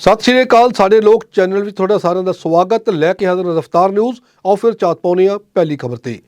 ਸਤਿ ਸ਼੍ਰੀ ਅਕਾਲ, ਸਾਡੇ ਲੋਕ ਚੈਨਲ ਵਿੱਚ ਤੁਹਾਡਾ ਸਾਰਿਆਂ ਦਾ ਸਵਾਗਤ। ਲੈ ਕੇ ਹਾਜ਼ਰ ਰਫਤਾਰ ਨਿਊਜ਼। ਆਓ ਫਿਰ ਚਾਤ ਪਾਉਂਦੇ ਹਾਂ ਪਹਿਲੀ ਖਬਰ ਤੇ।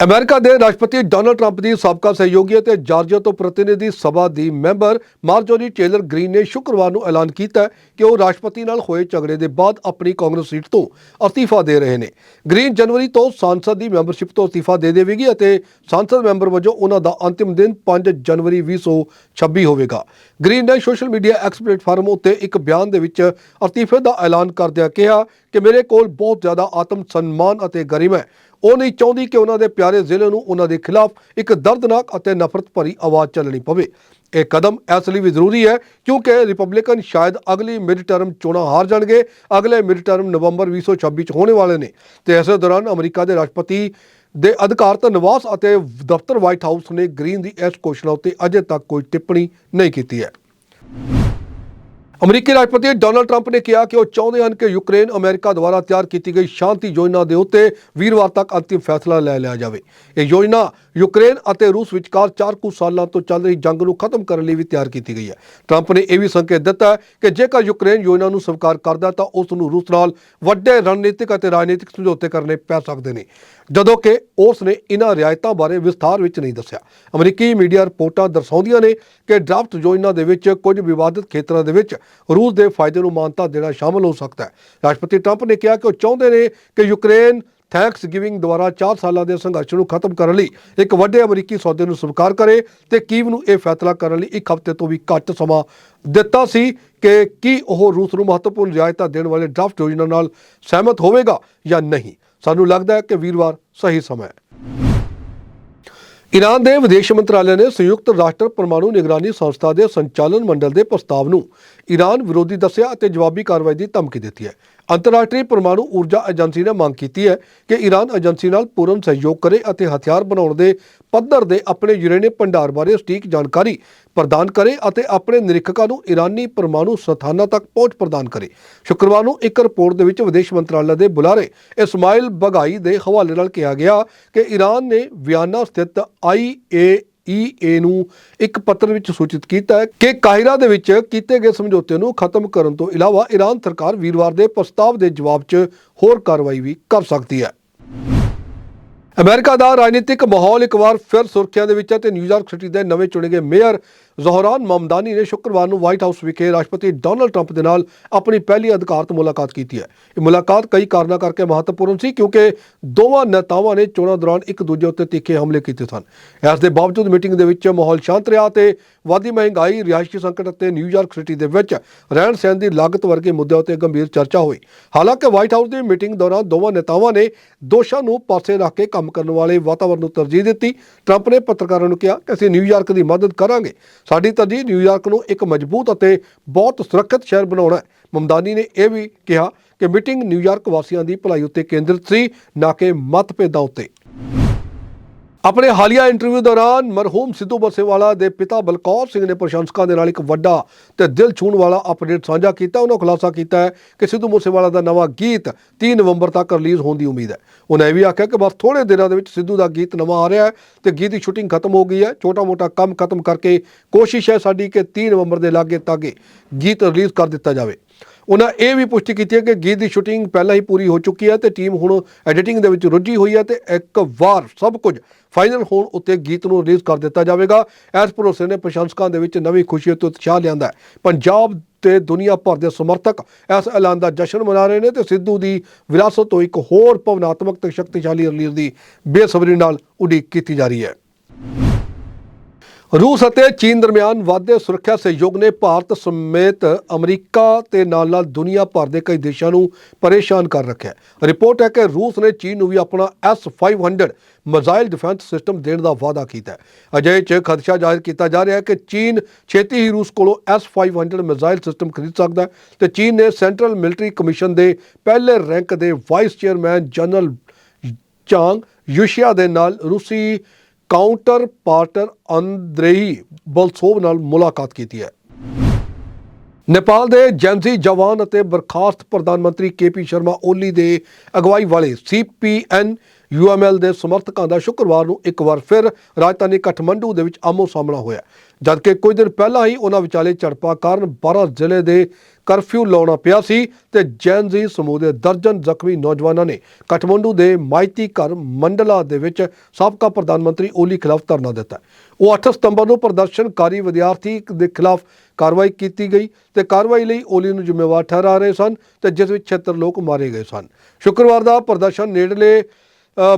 ਅਮਰੀਕਾ ਦੇ ਰਾਸ਼ਟਰਪਤੀ ਡੋਨਲਡ ਟਰੰਪ ਦੀ ਸਾਬਕਾ ਸਹਿਯੋਗੀ ਅਤੇ ਜਾਰਜੀਆ ਤੋਂ ਪ੍ਰਤੀਨਿਧੀ ਸਭਾ ਦੀ ਮੈਂਬਰ ਮਾਰਜੋਰੀ ਟੇਲਰ ਗ੍ਰੀਨ ਨੇ ਸ਼ੁੱਕਰਵਾਰ ਨੂੰ ਐਲਾਨ ਕੀਤਾ ਕਿ ਉਹ ਰਾਸ਼ਟਰਪਤੀ ਨਾਲ ਹੋਏ ਝਗੜੇ ਦੇ ਬਾਅਦ ਆਪਣੀ ਕਾਂਗਰਸ ਸੀਟ ਤੋਂ ਅਸਤੀਫਾ ਦੇ ਰਹੇ ਨੇ। ਗ੍ਰੀਨ ਜਨਵਰੀ ਤੋਂ ਸੰਸਦ ਦੀ ਮੈਂਬਰਸ਼ਿਪ ਤੋਂ ਅਸਤੀਫਾ ਦੇ ਦੇਵੇਗੀ ਅਤੇ ਸੰਸਦ ਮੈਂਬਰ ਵਜੋਂ ਉਹਨਾਂ ਦਾ ਅੰਤਿਮ ਦਿਨ 5 ਜਨਵਰੀ 2026 ਹੋਵੇਗਾ। ਗ੍ਰੀਨ ਨੇ ਸੋਸ਼ਲ ਮੀਡੀਆ ਐਕਸ ਪਲੇਟਫਾਰਮ ਉੱਤੇ ਇੱਕ ਬਿਆਨ ਦੇ ਵਿੱਚ ਅਸਤੀਫੇ ਦਾ ਐਲਾਨ ਕਰਦਿਆਂ ਕਿਹਾ ਕਿ ਮੇਰੇ ਕੋਲ ਬਹੁਤ ਜ਼ਿਆਦਾ ਆਤਮ ਸਨਮਾਨ ਅਤੇ ਗਰਿਮਾ ਹੈ ਉਹ ਨਹੀਂ ਚਾਹੁੰਦੀ ਕਿ ਉਹਨਾਂ ਦੇ ਪਿਆਰੇ ਜ਼ਿਲ੍ਹੇ ਨੂੰ ਉਹਨਾਂ ਦੇ ਖਿਲਾਫ ਇੱਕ ਦਰਦਨਾਕ ਅਤੇ ਨਫ਼ਰਤ ਭਰੀ ਆਵਾਜ਼ ਚੱਲਣੀ ਪਵੇ। ਇਹ ਕਦਮ ਇਸ ਲਈ ਵੀ ਜ਼ਰੂਰੀ ਹੈ ਕਿਉਂਕਿ ਰਿਪਬਲਿਕਨ ਸ਼ਾਇਦ ਅਗਲੀ ਮਿਡ ਟਰਮ ਚੋਣਾਂ ਹਾਰ ਜਾਣਗੇ। ਅਗਲੇ ਮਿਡ ਟਰਮ ਨਵੰਬਰ 2026 ਚ ਹੋਣੇ ਵਾਲੇ ਨੇ ਤੇ ਇਸੇ ਦੌਰਾਨ ਅਮਰੀਕਾ ਦੇ ਰਾਸ਼ਟਰਪਤੀ ਦੇ ਅਧਿਕਾਰਤ ਨਿਵਾਸ ਅਤੇ ਦਫ਼ਤਰ ਵਾਈਟ ਹਾਊਸ ਨੇ ਗ੍ਰੀਨ ਦੀ ਇਸ ਘੋਸ਼ਣਾ ਉੱਤੇ ਅਜੇ ਤੱਕ ਕੋਈ ਟਿੱਪਣੀ ਨਹੀਂ ਕੀਤੀ ਹੈ। ਅਮਰੀਕੀ ਰਾਸ਼ਟਰਪਤੀ ਡੋਨਲਡ ਟਰੰਪ ਨੇ ਕਿਹਾ ਕਿ ਉਹ ਚਾਹੁੰਦੇ ਹਨ ਕਿ ਯੂਕਰੇਨ ਅਮਰੀਕਾ ਦੁਆਰਾ ਤਿਆਰ ਕੀਤੀ ਗਈ ਸ਼ਾਂਤੀ ਯੋਜਨਾ ਦੇ ਉੱਤੇ ਵੀਰਵਾਰ ਤੱਕ ਅੰਤਿਮ ਫੈਸਲਾ ਲੈ ਲਿਆ ਜਾਵੇ। ਇਹ ਯੋਜਨਾ ਯੂਕਰੇਨ ਅਤੇ ਰੂਸ ਵਿਚਕਾਰ 4 ਕੁ ਸਾਲਾਂ ਤੋਂ ਚੱਲ ਰਹੀ ਜੰਗ ਨੂੰ ਖਤਮ ਕਰਨ ਲਈ ਵੀ ਤਿਆਰ ਕੀਤੀ ਗਈ ਹੈ। ਟਰੰਪ ਨੇ ਇਹ ਵੀ ਸੰਕੇਤ ਦਿੱਤਾ ਕਿ ਜੇਕਰ ਯੂਕਰੇਨ ਯੋਜਨਾ ਨੂੰ ਸਵੀਕਾਰ ਕਰਦਾ ਤਾਂ ਉਸ ਨੂੰ ਰੂਸ ਨਾਲ ਵੱਡੇ ਰਣਨੀਤਿਕ ਅਤੇ ਰਾਜਨੀਤਿਕ ਸਮਝੌਤੇ ਕਰਨੇ ਪੈ ਸਕਦੇ ਨੇ। ਜਦੋਂ ਕਿ ਉਸ ਨੇ ਇਹਨਾਂ ਰਿਆਇਤਾਂ ਬਾਰੇ ਵਿਸਥਾਰ ਵਿੱਚ ਨਹੀਂ ਦੱਸਿਆ। ਅਮਰੀਕੀ ਮੀਡੀਆ ਰਿਪੋਰਟਾਂ ਦਰਸਾਉਂਦੀਆਂ ਨੇ ਕਿ ਡਰਾਫਟ ਯੋਜਨਾ ਦੇ ਵਿੱਚ ਕੁਝ ਵਿਵਾਦਿਤ ਖੇਤਰਾਂ ਦੇ ਵਿੱਚ ਰੂਸ ਦੇ ਫਾਇਦੇ ਨੂੰ ਮਾਨਤਾ ਦੇਣਾ ਸ਼ਾਮਲ ਹੋ ਸਕਦਾ ਹੈ। ਰਾਸ਼ਟਰਪਤੀ ਟਰੰਪ ਨੇ ਕਿਹਾ ਕਿ ਉਹ ਚਾਹੁੰਦੇ ਨੇ ਕਿ ਯੂਕਰੇਨ ਥੈਂਕਸ ਗਿਵਿੰਗ ਦੁਆਰਾ 4 ਸਾਲਾਂ ਦੇ ਸੰਘਰਸ਼ ਨੂੰ ਖਤਮ ਕਰਨ ਲਈ ਇੱਕ ਵੱਡੇ ਅਮਰੀਕੀ ਸੌਦੇ ਨੂੰ ਸਵੀਕਾਰ ਕਰੇ ਤੇ ਕੀਵ ਨੂੰ ਇਹ ਫੈਸਲਾ ਕਰਨ ਲਈ ਇੱਕ ਹਫ਼ਤੇ ਤੋਂ ਵੀ ਘੱਟ ਸਮਾਂ ਦਿੱਤਾ ਸੀ ਕਿ ਕੀ ਉਹ ਰੂਸ ਨੂੰ ਮਹੱਤਵਪੂਰਨ ਰਿਆਇਤਾਂ ਦੇਣ ਵਾਲੇ ਡਰਾਫਟ ਯੋਜਨਾ ਨਾਲ ਸਹਿਮਤ ਹੋਵੇਗਾ ਜਾਂ ਨਹੀਂ। ਸਾਨੂੰ ਲੱਗਦਾ ਹੈ ਕਿ ਵੀਰਵਾਰ ਸਹੀ ਸਮਾਂ ਹੈ। ਈਰਾਨ ਦੇ ਵਿਦੇਸ਼ ਮੰਤਰਾਲੇ ਨੇ ਸੰਯੁਕਤ ਰਾਸ਼ਟਰ ਪਰਮਾਣੂ ਨਿਗਰਾਨੀ ਸੰਸਥਾ ਦੇ ਸੰਚਾਲਨ ਮੰਡਲ ਦੇ ਪ੍ਰਸਤਾਵ ਨੂੰ ਈਰਾਨ ਵਿਰੋਧੀ ਦੱਸਿਆ ਅਤੇ ਜਵਾਬੀ ਕਾਰਵਾਈ ਦੀ ਧਮਕੀ ਦਿੱਤੀ ਹੈ। ਅੰਤਰਰਾਸ਼ਟਰੀ ਪਰਮਾਣੂ ਊਰਜਾ ਏਜੰਸੀ ਨੇ ਮੰਗ ਕੀਤੀ ਹੈ ਕਿ ਈਰਾਨ ਏਜੰਸੀ ਨਾਲ ਪੂਰਨ ਸਹਿਯੋਗ ਕਰੇ ਅਤੇ ਹਥਿਆਰ ਬਣਾਉਣ ਦੇ ਪੱਧਰ ਦੇ ਆਪਣੇ ਯੂਰੇਨੀਅਮ ਭੰਡਾਰ ਬਾਰੇ ਸਟੀਕ ਜਾਣਕਾਰੀ ਪ੍ਰਦਾਨ ਕਰੇ ਅਤੇ ਆਪਣੇ ਨਿਰੀਖਕਾਂ ਨੂੰ ਈਰਾਨੀ ਪਰਮਾਣੂ ਸਥਾਨਾਂ ਤੱਕ ਪਹੁੰਚ ਪ੍ਰਦਾਨ ਕਰੇ। ਸ਼ੁੱਕਰਵਾਰ ਨੂੰ ਇੱਕ ਰਿਪੋਰਟ ਦੇ ਵਿੱਚ ਵਿਦੇਸ਼ ਮੰਤਰਾਲਾ ਦੇ ਬੁਲਾਰੇ ਇਸਮਾਇਲ ਬਗਾਈ ਦੇ ਹਵਾਲੇ ਨਾਲ ਕਿਹਾ ਗਿਆ ਕਿ ਈਰਾਨ ਨੇ ਵਿਆਨਾ ਸਥਿਤ ਆਈਏ ਈਏ ਨੂੰ ਇੱਕ ਪੱਤਰ ਵਿੱਚ ਸੂਚਿਤ ਕੀਤਾ ਹੈ ਕਿ ਕਾਹਿਰਾ ਦੇ ਵਿੱਚ ਕੀਤੇ ਗਏ ਸਮਝੌਤੇ ਨੂੰ ਖਤਮ ਕਰਨ ਤੋਂ ਇਲਾਵਾ ਈਰਾਨ ਸਰਕਾਰ ਵੀਰਵਾਰ ਦੇ ਪ੍ਰਸਤਾਵ ਦੇ ਜਵਾਬ 'ਚ ਹੋਰ ਕਾਰਵਾਈ ਵੀ ਕਰ ਸਕਦੀ ਹੈ। ਅਮਰੀਕਾ ਦਾ ਰਾਜਨੀਤਿਕ ਮਾਹੌਲ ਇੱਕ ਵਾਰ ਫਿਰ ਸੁਰਖੀਆਂ ਦੇ ਵਿੱਚ ਹੈ ਤੇ ਨਿਊਯਾਰਕ ਸਿਟੀ ਦੇ ਨਵੇਂ ਚੁਣੇ ਗਏ ਮੇਅਰ ਜ਼ੋਹਰਾਨ ਮਮਦਾਨੀ ਨੇ ਸ਼ੁੱਕਰਵਾਰ ਨੂੰ ਵਾਈਟ ਹਾਊਸ ਵਿਖੇ ਰਾਸ਼ਟਰਪਤੀ ਡੋਨਲਡ ਟਰੰਪ ਦੇ ਨਾਲ ਆਪਣੀ ਪਹਿਲੀ ਅਧਿਕਾਰਤ ਮੁਲਾਕਾਤ ਕੀਤੀ ਹੈ। ਇਹ ਮੁਲਾਕਾਤ ਕਈ ਕਾਰਨਾਂ ਕਰਕੇ ਮਹੱਤਵਪੂਰਨ ਸੀ ਕਿਉਂਕਿ ਦੋਵਾਂ ਨੇਤਾਵਾਂ ਨੇ ਚੋਣਾਂ ਦੌਰਾਨ ਇੱਕ ਦੂਜੇ ਉੱਤੇ ਤਿੱਖੇ ਹਮਲੇ ਕੀਤੇ ਸਨ। ਇਸ ਦੇ ਬਾਵਜੂਦ ਮੀਟਿੰਗ ਦੇ ਵਿੱਚ ਮਾਹੌਲ ਸ਼ਾਂਤ ਰਿਹਾ ਤੇ ਵਾਧੀ ਮਹਿੰਗਾਈ, ਰਿਹਾਇਸ਼ੀ ਸੰਕਟ ਅਤੇ ਨਿਊਯਾਰਕ ਸਿਟੀ ਦੇ ਵਿੱਚ ਰਹਿਣ ਸਹਿਣ ਦੀ ਲਾਗਤ ਵਰਗੇ ਮੁੱਦਿਆਂ ਉੱਤੇ ਗੰਭੀਰ ਚਰਚਾ ਹੋਈ। ਹਾਲਾਂਕਿ ਵਾਈਟ ਹਾਊਸ ਦੀ ਮੀਟਿੰਗ ਦੌਰਾਨ ਦੋਵਾਂ ਨੇਤਾਵਾਂ ਨੇ ਦੋਸ਼ਾਂ ਨੂੰ ਪਾਸੇ ਰੱਖ ਕੇ ਕੰਮ ਕਰਨ ਵਾਲੇ ਵਾਤਾਵਰਣ ਨੂੰ ਤਰਜੀਹ ਦਿੱਤੀ। ਟਰੰਪ ਨੇ ਪੱਤਰਕਾਰਾਂ ਨੂੰ ਕਿਹਾ ਕਿ ਅਸੀਂ ਨਿਊਯਾਰਕ ਦੀ ਮਦਦ ਕਰਾਂਗੇ। ਸਾਡੀ ਤਰਜੀਹ ਨਿਊਯਾਰਕ ਨੂੰ ਇੱਕ ਮਜ਼ਬੂਤ ਅਤੇ ਬਹੁਤ ਸੁਰੱਖਿਅਤ ਸ਼ਹਿਰ ਬਣਾਉਣਾ ਹੈ। ਮਮਦਾਨੀ ਨੇ ਇਹ ਵੀ ਕਿਹਾ ਕਿ ਮੀਟਿੰਗ ਨਿਊਯਾਰਕ ਵਾਸੀਆਂ ਦੀ ਭਲਾਈ ਉੱਤੇ ਕੇਂਦਰਿਤ ਸੀ, ਨਾ ਕਿ ਮਤਭੇਦਾਂ ਉੱਤੇ। ਆਪਣੇ ਹਾਲੀਆ ਇੰਟਰਵਿਊ ਦੌਰਾਨ ਮਰਹੂਮ ਸਿੱਧੂ ਮੂਸੇਵਾਲਾ ਦੇ ਪਿਤਾ ਬਲਕੌਰ ਸਿੰਘ ਨੇ ਪ੍ਰਸ਼ੰਸਕਾਂ ਦੇ ਨਾਲ ਇੱਕ ਵੱਡਾ ਤੇ ਦਿਲ ਛੂਹਣ ਵਾਲਾ ਅਪਡੇਟ ਸਾਂਝਾ ਕੀਤਾ। ਉਹਨਾਂ ਖੁਲਾਸਾ ਕੀਤਾ ਹੈ ਕਿ ਸਿੱਧੂ ਮੂਸੇਵਾਲਾ ਦਾ ਨਵਾਂ ਗੀਤ 3 ਨਵੰਬਰ ਤੱਕ ਰਿਲੀਜ਼ ਹੋਣ ਦੀ ਉਮੀਦ ਹੈ। ਉਹਨਾਂ ਇਹ ਵੀ ਆਖਿਆ ਕਿ ਬਸ ਥੋੜੇ ਦਿਨਾਂ ਦੇ ਵਿੱਚ ਸਿੱਧੂ ਦਾ ਗੀਤ ਨਵਾਂ ਆ ਰਿਹਾ ਹੈ ਤੇ ਗੀਤ ਦੀ ਸ਼ੂਟਿੰਗ ਖਤਮ ਹੋ ਗਈ ਹੈ। ਛੋਟਾ-ਮੋਟਾ ਕੰਮ ਖਤਮ ਕਰਕੇ ਕੋਸ਼ਿਸ਼ ਹੈ ਸਾਡੀ ਕਿ 3 ਨਵੰਬਰ ਦੇ ਲਾਗੇ ਤਾਗੇ ਗੀਤ ਰਿਲੀਜ਼ ਕਰ ਦਿੱਤਾ ਜਾਵੇ। ਉਹਨਾਂ ਇਹ ਵੀ ਪੁਸ਼ਟੀ ਕੀਤੀ ਹੈ ਕਿ ਗੀਤ ਦੀ ਸ਼ੂਟਿੰਗ ਪਹਿਲਾਂ ਹੀ ਪੂਰੀ ਹੋ ਚੁੱਕੀ ਹੈ ਤੇ ਟੀਮ ਹੁਣ ਐਡੀਟਿੰਗ ਦੇ ਵਿੱਚ ਰੁੱਝੀ ਹੋਈ ਹੈ ਤੇ ਇੱਕ ਵਾਰ ਸਭ ਕੁਝ ਫਾਈਨਲ ਹੋਣ ਉੱਤੇ ਗੀਤ ਨੂੰ ਰਿਲੀਜ਼ ਕਰ ਦਿੱਤਾ ਜਾਵੇਗਾ। ਇਸ ਭਰੋਸੇ ਨੇ ਪ੍ਰਸ਼ੰਸਕਾਂ ਦੇ ਵਿੱਚ ਨਵੀਂ ਖੁਸ਼ੀ ਅਤੇ ਉਤਸ਼ਾਹ ਲਿਆਂਦਾ ਹੈ। ਪੰਜਾਬ ਤੇ ਦੁਨੀਆ ਭਰ ਦੇ ਸਮਰਥਕ ਇਸ ਐਲਾਨ ਦਾ ਜਸ਼ਨ ਮਨਾ ਰਹੇ ਨੇ ਤੇ ਸਿੱਧੂ ਦੀ ਵਿਰਾਸਤ ਤੋਂ ਇੱਕ ਹੋਰ ਭਵਨਾਤਮਕ ਤੇ ਸ਼ਕਤੀਸ਼ਾਲੀ ਰਿਲੀਜ਼ ਦੀ ਬੇਸਬਰੀ ਨਾਲ ਉਡੀਕ ਕੀਤੀ ਜਾ ਰਹੀ ਹੈ। ਰੂਸ ਅਤੇ ਚੀਨ ਦਰਮਿਆਨ ਵਾਧੇ ਸੁਰੱਖਿਆ ਸਹਿਯੋਗ ਨੇ ਭਾਰਤ ਸਮੇਤ ਅਮਰੀਕਾ ਤੇ ਨਾਲ-ਨਾਲ ਦੁਨੀਆ ਭਰ ਦੇ ਕਈ ਦੇਸ਼ਾਂ ਨੂੰ ਪਰੇਸ਼ਾਨ ਕਰ ਰੱਖਿਆ ਹੈ। ਰਿਪੋਰਟ ਹੈ ਕਿ ਰੂਸ ਨੇ ਚੀਨ ਨੂੰ ਵੀ ਆਪਣਾ S500 ਮਿਜ਼ਾਈਲ ਡਿਫੈਂਸ ਸਿਸਟਮ ਦੇਣ ਦਾ ਵਾਅਦਾ ਕੀਤਾ ਹੈ। ਅਜਿਹੇ 'ਚ ਖਦਸ਼ਾ ਜ਼ਾਹਿਰ ਕੀਤਾ ਜਾ ਰਿਹਾ ਹੈ ਕਿ ਚੀਨ ਛੇਤੀ ਹੀ ਰੂਸ ਕੋਲੋਂ S500 ਮਿਜ਼ਾਈਲ ਸਿਸਟਮ ਖਰੀਦ ਸਕਦਾ ਹੈ ਤੇ ਚੀਨ ਨੇ ਸੈਂਟਰਲ ਮਿਲਟਰੀ ਕਮਿਸ਼ਨ ਦੇ ਪਹਿਲੇ ਰੈਂਕ ਦੇ vice chairman general Zhang Youxia ਦੇ ਨਾਲ ਰੂਸੀ ਕਾਊਂਟਰ ਪਾਰਟਰ ਅੰਦਰੇਈ ਬਲਸੋਵ ਨਾਲ ਮੁਲਾਕਾਤ ਕੀਤੀ ਹੈ। ਨੇਪਾਲ ਦੇ ਜੈਂਸੀ ਜਵਾਨ ਅਤੇ ਬਰਖਾਸਤ ਪ੍ਰਧਾਨ ਮੰਤਰੀ ਕੇਪੀ ਸ਼ਰਮਾ ਓਲੀ ਦੇ ਅਗਵਾਈ ਵਾਲੇ ਸੀਪੀਐਨ ਯੂਐਮਐਲ ਦੇ ਸਮਰਥਕਾਂ ਦਾ ਸ਼ੁੱਕਰਵਾਰ ਨੂੰ ਇੱਕ ਵਾਰ ਫਿਰ ਰਾਜਧਾਨੀ ਕਠਮੰਡੂ ਦੇ ਵਿੱਚ ਆਮੋ ਸਾਹਮਣਾ ਹੋਇਆ। ਜਦਕਿ ਕੁਝ ਦਿਨ ਪਹਿਲਾਂ ਹੀ ਉਹਨਾਂ ਵਿਚਾਲੇ ਝੜਪਾਂ ਕਾਰਨ 12 ਜ਼ਿਲ੍ਹੇ ਦੇ ਕਰਫਿਊ ਲਾਉਣਾ ਪਿਆ ਸੀ ਤੇ ਜੈਨਜ਼ੀ ਸਮੂਹ ਦੇ ਦਰਜਨ ਜ਼ਖਮੀ ਨੌਜਵਾਨਾਂ ਨੇ ਕਠਮੰਡੂ ਦੇ ਮਾਈਤੀ ਘਰ ਮੰਡਲਾ ਦੇ ਵਿੱਚ ਸਾਬਕਾ ਪ੍ਰਧਾਨ ਮੰਤਰੀ ਓਲੀ ਖਿਲਾਫ ਧਰਨਾ ਦਿੱਤਾ। ਉਹ 8 ਸਤੰਬਰ ਨੂੰ ਪ੍ਰਦਰਸ਼ਨਕਾਰੀ ਵਿਦਿਆਰਥੀ ਦੇ ਖਿਲਾਫ ਕਾਰਵਾਈ ਕੀਤੀ ਗਈ ਤੇ ਕਾਰਵਾਈ ਲਈ ਓਲੀ ਨੂੰ ਜ਼ਿੰਮੇਵਾਰ ਠਹਿਰਾ ਰਹੇ ਸਨ ਤੇ ਜਿਸ ਵਿੱਚ 76 ਲੋਕ ਮਾਰੇ ਗਏ ਸਨ। ਸ਼ੁੱਕਰਵਾਰ ਦਾ ਪ੍ਰਦਰਸ਼ਨ ਨੇੜਲੇ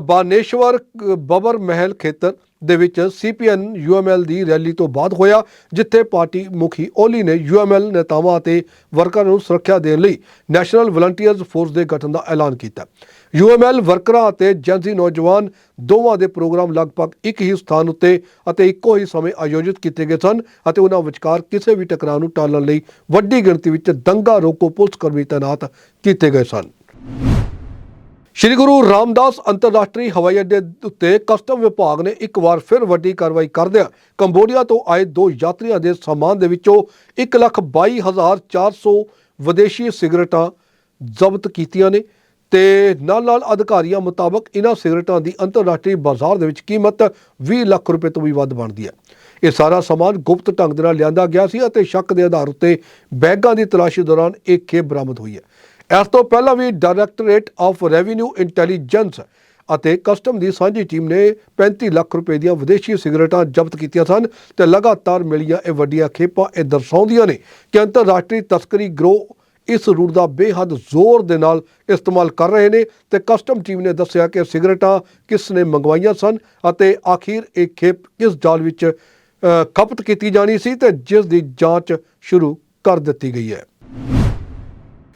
ਬਾਨੇਸ਼ਵਰ ਬਬਰ ਮਹਿਲ ਖੇਤਰ ਦੇ ਵਿੱਚ ਸੀਪੀਐਨ ਯੂਐਮਐਲ ਦੀ ਰੈਲੀ ਤੋਂ ਬਾਅਦ ਹੋਇਆ, ਜਿੱਥੇ ਪਾਰਟੀ ਮੁਖੀ ਓਲੀ ਨੇ ਯੂਐਮਐਲ ਨੇਤਾਵਾਂ ਅਤੇ ਵਰਕਰਾਂ ਨੂੰ ਸੁਰੱਖਿਆ ਦੇਣ ਲਈ ਨੈਸ਼ਨਲ ਵਲੰਟੀਅਰਸ ਫੋਰਸ ਦੇ ਗਠਨ ਦਾ ਐਲਾਨ ਕੀਤਾ। ਯੂਐਮਐਲ ਵਰਕਰਾਂ ਅਤੇ ਜਨਸੀ ਨੌਜਵਾਨ ਦੋਵਾਂ ਦੇ ਪ੍ਰੋਗਰਾਮ ਲਗਭਗ ਇੱਕ ਹੀ ਸਥਾਨ ਉੱਤੇ ਅਤੇ ਇੱਕੋ ਹੀ ਸਮੇਂ ਆਯੋਜਿਤ ਕੀਤੇ ਗਏ ਸਨ ਅਤੇ ਉਹਨਾਂ ਵਿਚਕਾਰ ਕਿਸੇ ਵੀ ਟਕਰਾਅ ਨੂੰ ਟਾਲਣ ਲਈ ਵੱਡੀ ਗਿਣਤੀ ਵਿੱਚ ਦੰਗਾ ਰੋਕੋ ਪੁਲਿਸ ਕਰਮੀ ਤਾਇਨਾਤ ਕੀਤੇ ਗਏ ਸਨ। ਸ਼੍ਰੀ ਗੁਰੂ ਰਾਮਦਾਸ ਅੰਤਰਰਾਸ਼ਟਰੀ ਹਵਾਈ ਅੱਡੇ ਉੱਤੇ ਕਸਟਮ ਵਿਭਾਗ ਨੇ ਇੱਕ ਵਾਰ ਫਿਰ ਵੱਡੀ ਕਾਰਵਾਈ ਕਰਦਿਆਂ ਕੰਬੋਡੀਆ ਤੋਂ ਆਏ ਦੋ ਯਾਤਰੀਆਂ ਦੇ ਸਾਮਾਨ ਦੇ ਵਿੱਚੋਂ 122400 ਵਿਦੇਸ਼ੀ ਸਿਗਰਟਾਂ ਜ਼ਬਤ ਕੀਤੀਆਂ ਨੇ ਤੇ ਨਾਲ ਨਾਲ ਅਧਿਕਾਰੀਆਂ ਮੁਤਾਬਕ ਇਹਨਾਂ ਸਿਗਰਟਾਂ ਦੀ ਅੰਤਰਰਾਸ਼ਟਰੀ ਬਾਜ਼ਾਰ ਦੇ ਵਿੱਚ ਕੀਮਤ 20 ਲੱਖ ਰੁਪਏ ਤੋਂ ਵੀ ਵੱਧ ਬਣਦੀ ਹੈ। ਇਹ ਸਾਰਾ ਸਾਮਾਨ ਗੁਪਤ ਢੰਗ ਦੇ ਨਾਲ ਲਿਆਂਦਾ ਗਿਆ ਸੀ ਅਤੇ ਸ਼ੱਕ ਦੇ ਆਧਾਰ ਉੱਤੇ ਬੈਗਾਂ ਦੀ ਤਲਾਸ਼ੀ ਦੌਰਾਨ ਇਹ ਖੇਪ ਬਰਾਮਦ ਹੋਈ ਹੈ। ਇਸ ਤੋਂ ਪਹਿਲਾਂ ਵੀ ਡਾਇਰੈਕਟੋਰੇਟ ਆਫ ਰੈਵਨਿਊ ਇੰਟੈਲੀਜੈਂਸ ਅਤੇ ਕਸਟਮ ਦੀ ਸਾਂਝੀ ਟੀਮ ਨੇ 35 ਲੱਖ ਰੁਪਏ ਦੀਆਂ ਵਿਦੇਸ਼ੀ ਸਿਗਰਟਾਂ ਜ਼ਬਤ ਕੀਤੀਆਂ ਸਨ ਤੇ ਲਗਾਤਾਰ ਮਿਲੀਆਂ ਇਹ ਵੱਡੀਆਂ ਖੇਪਾਂ ਇਹ ਦਰਸਾਉਂਦੀਆਂ ਨੇ ਕਿ ਅੰਤਰਰਾਸ਼ਟਰੀ ਤਸਕਰੀ ਗਰੋਹ ਇਸ ਰੂਟ ਦਾ ਬੇਹੱਦ ਜ਼ੋਰ ਦੇ ਨਾਲ ਇਸਤੇਮਾਲ ਕਰ ਰਹੇ ਨੇ ਤੇ ਕਸਟਮ ਟੀਮ ਨੇ ਦੱਸਿਆ ਕਿ ਸਿਗਰਟਾਂ ਕਿਸ ਨੇ ਮੰਗਵਾਈਆਂ ਸਨ ਅਤੇ ਆਖਿਰ ਇਹ ਖੇਪ ਕਿਸ ਜਾਲ ਵਿੱਚ ਖਪਤ ਕੀਤੀ ਜਾਣੀ ਸੀ ਤੇ ਜਿਸ ਦੀ ਜਾਂਚ ਸ਼ੁਰੂ ਕਰ ਦਿੱਤੀ ਗਈ ਹੈ।